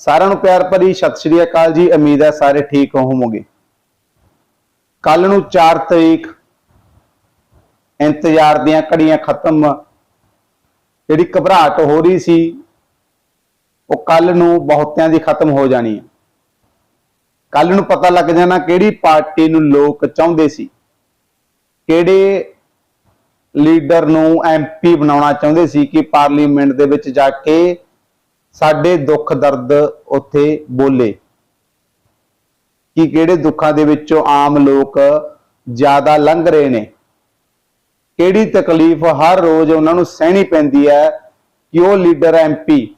ਸਾਰਿਆਂ ਨੂੰ ਪਿਆਰ ਭਰੀ ਸਤਿ ਸ਼੍ਰੀ ਅਕਾਲ ਜੀ। ਉਮੀਦ ਹੈ ਸਾਰੇ ਠੀਕ ਹੋਵੋਗੇ। ਕੱਲ ਨੂੰ 4 ਤਰੀਕ ਇੰਤਜ਼ਾਰ ਦੀਆਂ ਘੜੀਆਂ ਖਤਮ। ਜਿਹੜੀ ਘਬਰਾਹਟ ਹੋ ਰਹੀ ਸੀ, ਉਹ ਕੱਲ ਨੂੰ ਬਹੁਤਿਆਂ ਦੀ ਖਤਮ ਹੋ ਜਾਣੀ ਹੈ। ਕੱਲ ਨੂੰ ਪਤਾ ਲੱਗ ਜਾਣਾ ਕਿਹੜੀ ਪਾਰਟੀ ਨੂੰ ਲੋਕ ਚਾਹੁੰਦੇ ਸੀ। ਕਿਹੜੇ ਲੀਡਰ ਨੂੰ ਐਮਪੀ ਬਣਾਉਣਾ ਚਾਹੁੰਦੇ ਸੀ ਕਿ ਪਾਰਲੀਮੈਂਟ ਦੇ ਵਿੱਚ ਜਾ ਕੇ ਸਾਡੇ ਦੁੱਖ ਦਰਦ ਉੱਥੇ ਬੋਲੇ। ਕਿ ਕਿਹੜੇ ਦੁੱਖਾਂ ਦੇ ਵਿੱਚੋਂ ਆਮ ਲੋਕ ਜ਼ਿਆਦਾ ਲੰਘ ਰਹੇ ਨੇ। ਕਿਹੜੀ ਤਕਲੀਫ ਹਰ ਰੋਜ਼ ਉਹਨਾਂ ਨੂੰ ਸਹਿਣੀ ਪੈਂਦੀ ਹੈ ਕਿ ਉਹ ਲੀਡਰ ਐਮਪੀ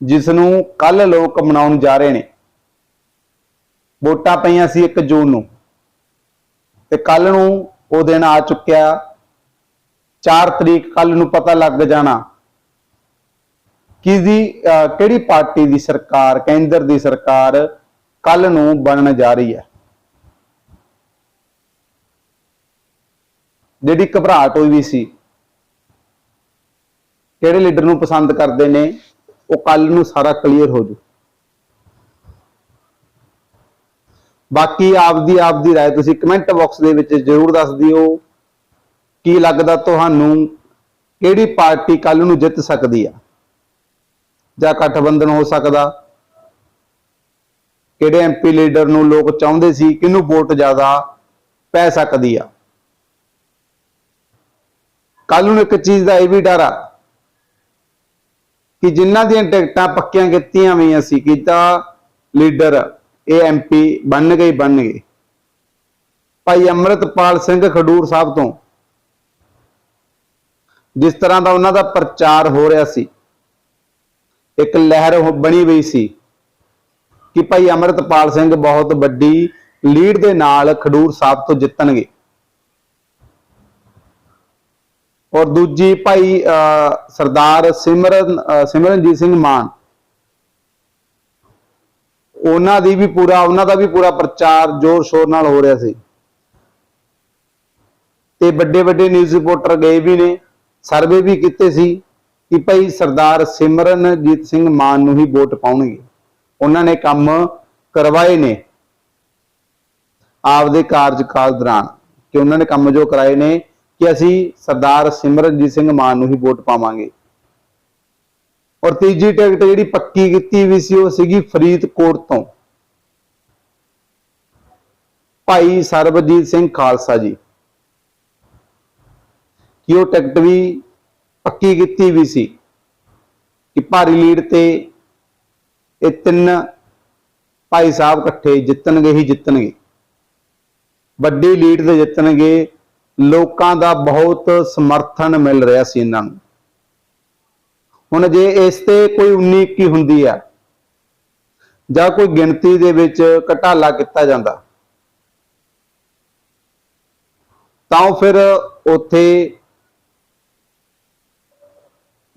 ਜਿਸ ਨੂੰ ਕੱਲ ਲੋਕ ਮਨਾਉਣ ਜਾ ਰਹੇ ਨੇ। ਵੋਟਾਂ ਪਈਆਂ ਸੀ 1 ਜੂਨ ਨੂੰ, ਤੇ ਕੱਲ ਨੂੰ ਉਹ ਦਿਨ ਆ ਚੁੱਕਿਆ। 4 ਤਰੀਕ ਕੱਲ ਨੂੰ ਪਤਾ ਲੱਗ ਜਾਣਾ ਕਿਹਦੀ ਅਹ ਕਿਹੜੀ ਪਾਰਟੀ ਦੀ ਸਰਕਾਰ ਕੇਂਦਰ ਦੀ ਸਰਕਾਰ ਕੱਲ ਨੂੰ ਬਣਨ ਜਾ ਰਹੀ ਹੈ ਜਿਹੜੀ ਘਬਰਾਹਟ ਹੋਈ ਵੀ ਸੀ ਕਿਹੜੇ ਲੀਡਰ ਨੂੰ ਪਸੰਦ ਕਰਦੇ ਨੇ ਉਹ ਕੱਲ ਨੂੰ ਸਾਰਾ ਕਲੀਅਰ ਹੋ ਜੂ ਬਾਕੀ ਆਪਦੀ ਆਪਦੀ رائے ਤੁਸੀਂ ਕਮੈਂਟ ਬਾਕਸ ਦੇ ਵਿੱਚ ਜਰੂਰ ਦੱਸ ਦਿਓ ਕੀ ਲੱਗਦਾ ਤੁਹਾਨੂੰ ਕਿਹੜੀ ਪਾਰਟੀ ਕੱਲ ਨੂੰ ਜਿੱਤ ਸਕਦੀ ਆ ਜਾਂ ਗਠਬੰਧਨ ਹੋ ਸਕਦਾ। ਕਿਹੜੇ ਐਮਪੀ ਲੀਡਰ ਨੂੰ ਲੋਕ ਚਾਹੁੰਦੇ ਸੀ, ਕਿਹਨੂੰ ਵੋਟ ਜ਼ਿਆਦਾ ਪੈ ਸਕਦੀ ਆ। ਕੱਲ ਨੂੰ ਇੱਕ ਚੀਜ਼ ਦਾ ਇਹ ਵੀ ਡਰ ਆ ਕਿ ਜਿਨ੍ਹਾਂ ਦੀਆਂ ਟਿਕਟਾਂ ਪੱਕੀਆਂ ਕੀਤੀਆਂ ਹੋਈਆਂ ਸੀ ਕੀਤਾ ਲੀਡਰ ਇਹ ਐਮਪੀ ਬਣ ਗਏ ਬਣ ਗਏ। ਭਾਈ ਅਮਰਤਪਾਲ ਸਿੰਘ ਖਡੂਰ ਸਾਹਿਬ ਤੋਂ। ਜਿਸ ਤਰ੍ਹਾਂ ਦਾ ਉਹਨਾਂ ਦਾ ਪ੍ਰਚਾਰ ਹੋ ਰਿਹਾ ਸੀ। ਇੱਕ ਲਹਿਰ ਉਹ ਬਣੀ ਹੋਈ ਸੀ ਕਿ ਭਾਈ ਅਮਰਤਪਾਲ ਸਿੰਘ ਬਹੁਤ ਵੱਡੀ ਲੀਡ ਦੇ ਨਾਲ ਖਡੂਰ ਸਾਹਿਬ ਤੋਂ ਜਿੱਤਣਗੇ। ਔਰ ਦੂਜੀ ਭਾਈ ਸਰਦਾਰ ਸਿਮਰਨ ਸਿਮਰਨਜੀਤ ਸਿੰਘ ਮਾਨ, ਉਹਨਾਂ ਦੀ ਵੀ ਪੂਰਾ, ਉਹਨਾਂ ਦਾ ਵੀ ਪੂਰਾ ਪ੍ਰਚਾਰ ਜ਼ੋਰ ਸ਼ੋਰ ਨਾਲ ਹੋ ਰਿਹਾ ਸੀ। ਤੇ ਵੱਡੇ ਵੱਡੇ ਨਿਊਜ਼ ਰਿਪੋਰਟਰ ਗਏ ਵੀ ਨੇ ਸਰਵੇ ਵੀ ਕੀਤੇ ਸੀ। ਕਿ ਭਾਈ ਸਰਦਾਰ ਸਿਮਰਨਜੀਤ ਸਿੰਘ ਮਾਨ ਨੂੰ ਹੀ ਵੋਟ ਪਾਉਣਗੇ। ਉਹਨਾਂ ਨੇ ਕੰਮ ਕਰਵਾਏ ਨੇ ਆਪਦੇ ਕਾਰਜਕਾਲ ਦੌਰਾਨ ਕਿ ਉਹਨਾਂ ਨੇ ਕੰਮ ਜੋ ਕਰਾਏ ਨੇ ਕਿ ਅਸੀਂ ਸਰਦਾਰ ਸਿਮਰਨਜੀਤ ਸਿੰਘ ਮਾਨ ਨੂੰ ਹੀ ਵੋਟ ਪਾਵਾਂਗੇ। ਔਰ ਤੀਜੀ ਟਿਕਟ ਜਿਹੜੀ ਪੱਕੀ ਕੀਤੀ ਵੀ ਸੀ ਉਹ ਸੀਗੀ ਫਰੀਦਕੋਟ ਤੋਂ। ਭਾਈ ਸਰਬਜੀਤ ਸਿੰਘ ਖਾਲਸਾ ਜੀ। ਕਿ ਉਹ ਟਿਕਟ ਵੀ ਪੱਕੀ ਕੀਤੀ ਵੀ ਸੀ ਕਿ ਭਾਰੀ ਲੀਡ ਤੇ ਇਹ ਤਿੰਨ ਭਾਈ ਸਾਹਿਬ ਇਕੱਠੇ ਜਿੱਤਣਗੇ ਹੀ ਜਿੱਤਣਗੇ। ਵੱਡੀ ਲੀਡ ਤੇ ਜਿੱਤਣਗੇ, ਲੋਕਾਂ ਦਾ ਬਹੁਤ ਸਮਰਥਨ ਮਿਲ ਰਿਹਾ ਸੀ ਇਹਨਾਂ ਨੂੰ। ਹੁਣ ਜੇ ਇਸ ਤੇ ਕੋਈ 19 ਕੀ ਹੁੰਦੀ ਆ, ਜਾਂ ਕੋਈ ਗਿਣਤੀ ਦੇ ਵਿੱਚ ਘਟਾਲਾ ਕੀਤਾ ਜਾਂਦਾ, ਤਾਂ ਉਹ ਫਿਰ ਉੱਥੇ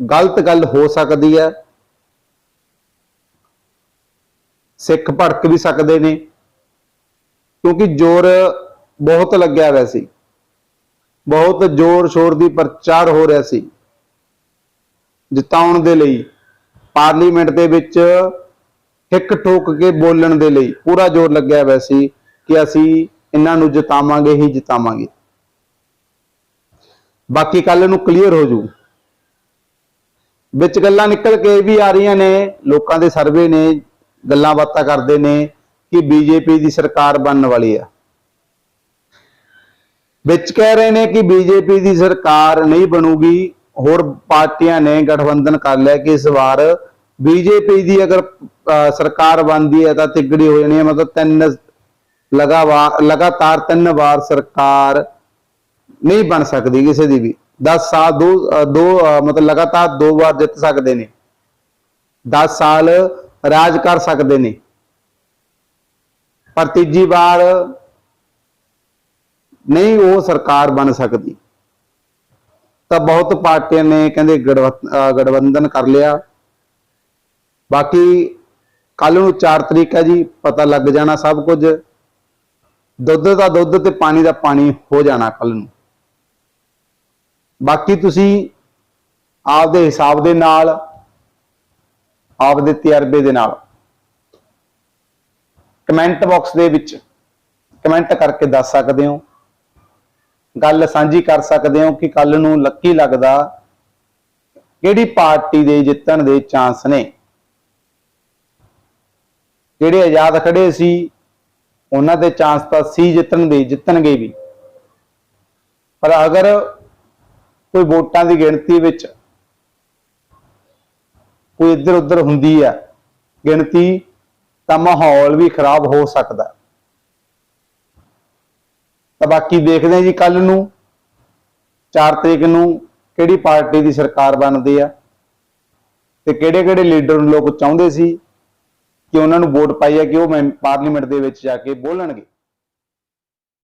ਗਲਤ ਗੱਲ ਹੋ ਸਕਦੀ ਹੈ। ਸਿੱਖ ਭੜਕ ਵੀ ਸਕਦੇ ਨੇ। ਕਿਉਂਕਿ ਜ਼ੋਰ ਬਹੁਤ ਲੱਗਿਆ ਹੋਇਆ ਸੀ। ਬਹੁਤ ਜ਼ੋਰ ਸ਼ੋਰ ਦੀ ਪ੍ਰਚਾਰ ਹੋ ਰਿਹਾ ਸੀ। ਜਿਤਾਉਣ ਦੇ ਲਈ, ਪਾਰਲੀਮੈਂਟ ਦੇ ਵਿੱਚ ਹਿੱਕ ਠੋਕ ਕੇ ਬੋਲਣ ਦੇ ਲਈ ਪੂਰਾ ਜ਼ੋਰ ਲੱਗਿਆ ਹੋਇਆ ਸੀ ਕਿ ਅਸੀਂ ਇਹਨਾਂ ਨੂੰ ਜਿਤਾਵਾਂਗੇ ਹੀ ਜਿਤਾਵਾਂਗੇ। ਬਾਕੀ ਕੱਲ ਨੂੰ ਕਲੀਅਰ ਹੋ ਜੂ। ਵਿੱਚ ਗੱਲਾਂ ਨਿਕਲ ਕੇ ਵੀ ਆ ਰਹੀਆਂ ਨੇ, ਲੋਕਾਂ ਦੇ ਸਰਵੇ ਨੇ, ਗੱਲਾਂ ਬਾਤਾਂ ਕਰਦੇ ਨੇ ਕਿ ਬੀਜੇਪੀ ਦੀ ਸਰਕਾਰ ਬਣਨ ਵਾਲੀ ਆ। ਵਿੱਚ ਕਹਿ ਰਹੇ ਨੇ ਕਿ ਬੀਜੇਪੀ ਦੀ ਸਰਕਾਰ ਨਹੀਂ ਬਣੂਗੀ, ਹੋਰ ਪਾਰਟੀਆਂ ਨੇ ਗਠਬੰਧਨ ਕਰ ਲਿਆ ਕਿ ਇਸ ਵਾਰ ਬੀਜੇਪੀ ਦੀ ਅਗਰ ਸਰਕਾਰ ਬਣਦੀ ਹੈ ਤਾਂ ਤਿੱਗੜੀ ਹੋ ਜਾਣੀ ਹੈ, ਮਤਲਬ ਤਿੰਨ ਲਗਾਵਾਰ ਲਗਾਤਾਰ ਤਿੰਨ ਵਾਰ ਸਰਕਾਰ ਨਹੀਂ ਬਣ ਸਕਦੀ ਕਿਸੇ ਦੀ ਵੀ। 10 ਸਾਲ, ਦੋ ਦੋ ਮਤਲਬ ਲਗਾਤਾਰ ਦੋ ਵਾਰ ਜਿੱਤ ਸਕਦੇ ਨੇ। 10 ਸਾਲ ਰਾਜ ਕਰ ਸਕਦੇ ਨੇ। ਪਰ ਤੀਜੀ ਵਾਰ ਨਹੀਂ ਉਹ ਸਰਕਾਰ ਬਣ ਸਕਦੀ। ਤਾਂ ਬਹੁਤ ਪਾਰਟੀਆਂ ਨੇ ਕਹਿੰਦੇ ਗੜਵ- ਗਠਬੰਧਨ ਕਰ ਲਿਆ। ਬਾਕੀ ਕੱਲ ਨੂੰ 4 ਤਰੀਕ ਹੈ ਜੀ, ਪਤਾ ਲੱਗ ਜਾਣਾ ਸਭ ਕੁਝ। ਦੁੱਧ ਦਾ ਦੁੱਧ ਤੇ ਪਾਣੀ ਦਾ ਪਾਣੀ ਹੋ ਜਾਣਾ ਕੱਲ ਨੂੰ। ਬਾਕੀ ਤੁਸੀਂ ਆਪਦੇ ਹਿਸਾਬ ਦੇ ਨਾਲ, ਆਪਦੇ ਤਜਰਬੇ ਦੇ ਨਾਲ ਕਮੈਂਟ ਬਾਕਸ ਦੇ ਵਿੱਚ ਕਮੈਂਟ ਕਰਕੇ ਦੱਸ ਸਕਦੇ ਹੋ। ਗੱਲ ਸਾਂਝੀ ਕਰ ਸਕਦੇ ਹੋ ਕਿ ਕੱਲ ਨੂੰ ਲੱਕੀ ਲੱਗਦਾ ਕਿਹੜੀ ਪਾਰਟੀ ਦੇ ਜਿੱਤਣ ਦੇ ਚਾਂਸ ਨੇ। ਜਿਹੜੇ ਆਜ਼ਾਦ ਖੜੇ ਸੀ, ਉਹਨਾਂ ਦੇ ਚਾਂਸ ਤਾਂ ਸੀ ਜਿੱਤਣ ਦੇ, ਜਿੱਤਣਗੇ ਵੀ। ਪਰ ਅਗਰ ਕੋਈ ਵੋਟਾਂ ਦੀ ਗਿਣਤੀ ਵਿੱਚ ਕੋਈ ਇੱਧਰ ਉੱਧਰ ਹੁੰਦੀ ਆ, ਗਿਣਤੀ ਤਾਂ ਮਾਹੌਲ ਵੀ ਖਰਾਬ ਹੋ ਸਕਦਾ। ਤਾਂ ਬਾਕੀ ਦੇਖਦੇ ਹਾਂ ਜੀ ਕੱਲ ਨੂੰ 4 ਤਰੀਕ ਨੂੰ ਕਿਹੜੀ ਪਾਰਟੀ ਦੀ ਸਰਕਾਰ ਬਣਦੀ ਆ ਤੇ ਕਿਹੜੇ ਕਿਹੜੇ ਲੀਡਰ ਨੂੰ ਲੋਕ ਚਾਹੁੰਦੇ ਸੀ ਕਿ ਉਹਨਾਂ ਨੂੰ ਵੋਟ ਪਾਈ ਆ ਕਿ ਉਹ ਮੈਂ- ਪਾਰਲੀਮੈਂਟ ਦੇ ਵਿੱਚ ਜਾ ਕੇ ਬੋਲਣਗੇ।